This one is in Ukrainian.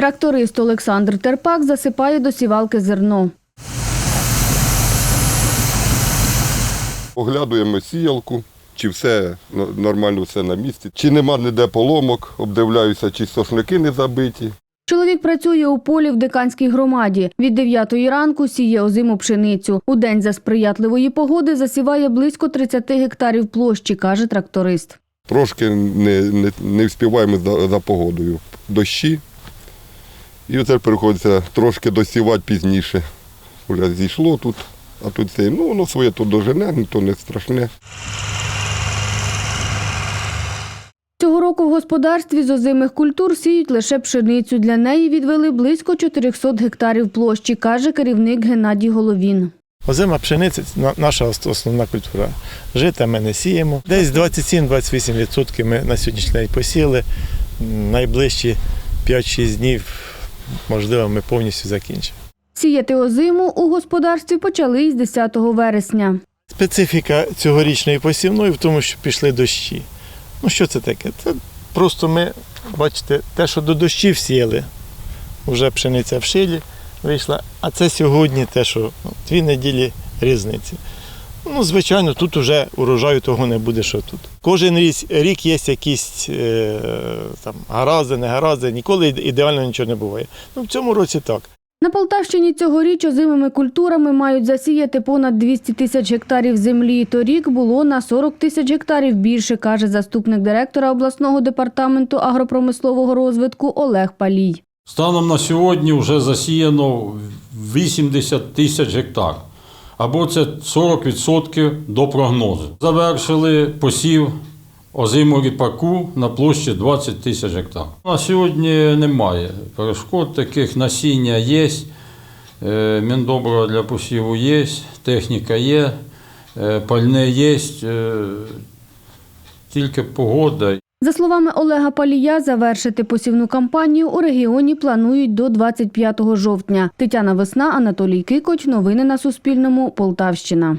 Тракторист Олександр Терпак засипає до сівалки зерно. Оглядуємо сіялку, чи все нормально все на місці, чи нема ніде поломок, обдивляюся, чи сошники не забиті. Чоловік працює у полі в диканській громаді. Від 9 ранку сіє озиму пшеницю. У день за сприятливої погоди засіває близько 30 гектарів площі, каже тракторист. Трошки не, не, не вспіваємо за, за погодою. Дощі. І оце приходиться трошки досівати пізніше. Уже зійшло тут, а тут це, ну воно своє тут дожене, то не страшне. Цього року в господарстві з озимих культур сіють лише пшеницю. Для неї відвели близько 400 гектарів площі, каже керівник Геннадій Головін. Озима пшениця наша основна культура. Жита ми не сіємо. Десь 27-28% ми на сьогоднішній день посіяли. М, Найближчі 5-6 днів, можливо, ми повністю закінчимо. Сіяти озиму у господарстві почали із 10 вересня. Специфіка цьогорічної посівної в тому, що пішли дощі. Ну що це таке? Це просто ми, бачите, те, що до дощів сіяли, вже пшениця в шилі вийшла, а це сьогодні те, що ну, дві неділі різниці. Ну, звичайно, тут вже урожаю того не буде, що тут. Кожен рік, є якісь е, там, гаразди, не гаразди, ніколи ідеально нічого не буває. Ну, в цьому році так. На Полтавщині цьогоріч озимими культурами мають засіяти понад 200 тисяч гектарів землі. Торік було на 40 тисяч гектарів більше, каже заступник директора обласного департаменту агропромислового розвитку Олег Палій. Станом на сьогодні вже засіяно 80 тисяч гектар, або це 40% до прогнозу. Завершили посів озиму ріпаку на площі 20 тисяч гектар. На сьогодні немає перешкод таких, насіння є, е, міндобрива для посіву є, техніка є, е, пальне є, е, тільки погода За словами Олега Палія, завершити посівну кампанію у регіоні планують до 25 жовтня. Тетяна Весна, Анатолій Кикоч. Новини на Суспільному. Полтавщина.